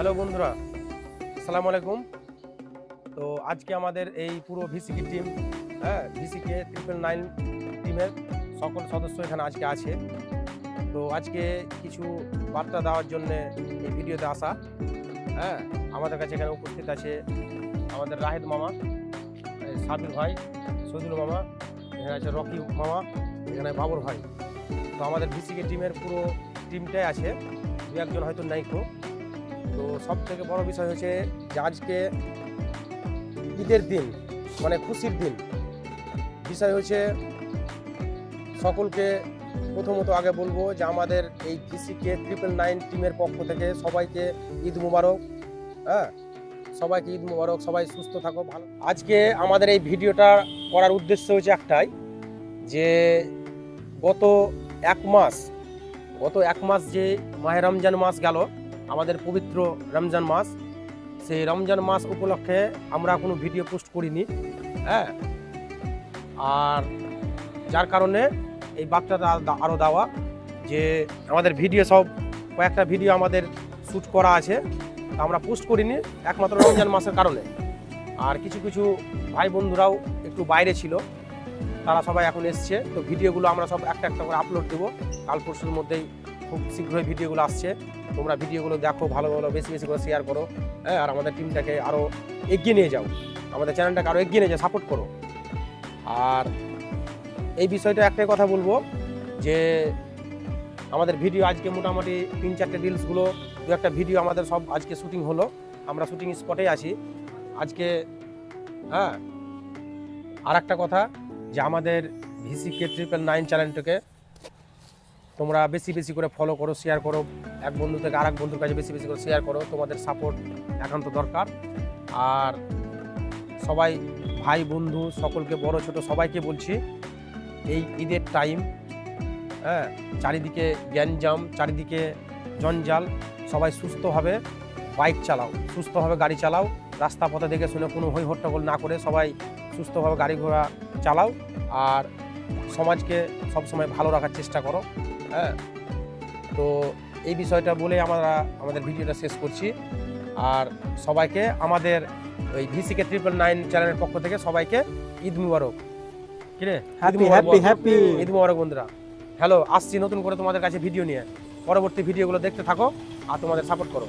আসসালামু আলাইকুম। তো আজকে আমাদের এই পুরো ভিসিকে টিম হ্যাঁ ভিসিকে ট্রিপল নাইন টিমের সকল সদস্য এখানে আজকে আছে। তো আজকে কিছু বার্তা দেওয়ার জন্য এই ভিডিওতে আসা হ্যাঁ আমাদের কাছে এখানে উপস্থিত আছে আমাদের রাহেদ মামা সাবির ভাই সৈদুল মামা, এখানে আছে রকি মামা, এখানে বাবর ভাই। তো আমাদের ভিসিকে টিমের পুরো টিমটাই আছে, দু একজন হয়তো নাইকো তো সব থেকে বড় বিষয় হচ্ছে যে আজকে ঈদের দিন মানে খুশির দিন। বিষয় হচ্ছে সকলকে প্রথমত আগে বলব যে আমাদের এই ভিসিকে ট্রিপল নাইন টিমের পক্ষ থেকে সবাইকে ঈদ মুবারক হ্যাঁ? সবাইকে ঈদ মুবারক, সবাই সুস্থ থাকো, ভালো আজকে আমাদের এই ভিডিওটা করার উদ্দেশ্য হচ্ছে একটাই, যে গত এক মাস, গত এক মাস যে মাহে রমজান মাস গেল আমাদের পবিত্র রমজান মাস। সেই রমজান মাস উপলক্ষে আমরা কোনো ভিডিও পোস্ট করিনি হ্যাঁ? আর যার কারণে এই বার্তাটা আরও দেওয়া যে আমাদের ভিডিও সব, কয়েকটা ভিডিও আমাদের শ্যুট করা আছে, তা আমরা পোস্ট করিনি, একমাত্র রমজান মাসের কারণে। আর কিছু কিছু ভাই বন্ধুরাও একটু বাইরে ছিল, তারা সবাই এখন এসছে, তো ভিডিওগুলো আমরা সব একটা একটা করে আপলোড দেবো। কাল পরশুর মধ্যেই খুব শীঘ্রই ভিডিওগুলো আসছে। তোমরা ভিডিওগুলো দেখো, ভালো ভালো, বেশি বেশি করে শেয়ার করো হ্যাঁ আর আমাদের টিমটাকে আরও এগিয়ে নিয়ে যাও। আমাদের চ্যানেলটাকে আরও এগিয়ে নিয়ে যাও সাপোর্ট করো। আর এই বিষয়টা একটাই কথা বলব, যে আমাদের ভিডিও আজকে মোটামুটি তিন চারটে রিলসগুলো দু একটা ভিডিও আমাদের সব আজকে শুটিং হলো। আমরা শুটিং স্পটেই আছি। আজকে হ্যাঁ আর একটা কথা যে আমাদের ভিসিকে ট্রিপল নাইন চ্যানেলটাকে তোমরা বেশি বেশি করে ফলো করো শেয়ার করো। এক বন্ধু থেকে আর এক বন্ধুর কাছে বেশি বেশি করে শেয়ার করো। তোমাদের সাপোর্ট একান্ত দরকার। আর সবাই, ভাই, বন্ধু, সকলকে, বড়, ছোট সবাইকে বলছি, এই ঈদের টাইম হ্যাঁ চারিদিকে গ্যাঞ্জাম, চারিদিকে জঞ্জাল, সবাই সুস্থভাবে বাইক চালাও সুস্থভাবে গাড়ি চালাও। রাস্তা পথে দেখে শুনে কোনো হই হট্টগোল না করে সবাই সুস্থভাবে গাড়ি ঘোড়া চালাও। আর সমাজকে সবসময় ভালো রাখার চেষ্টা করো হ্যাঁ? তো এই বিষয়টা বলে আমরা আমাদের ভিডিওটা শেষ করছি। আর সবাইকে আমাদের ওই ভিসিকে ট্রিপল নাইন চ্যানেলের পক্ষ থেকে সবাইকে ঈদ মুবারক। কিরে হ্যাপি হ্যাপি হ্যাপি ঈদ মুবারক বন্ধুরা। হ্যালো আসছি নতুন করে তোমাদের কাছে ভিডিও নিয়ে। পরবর্তী ভিডিওগুলো দেখতে থাকো আর তোমাদের সাপোর্ট করো।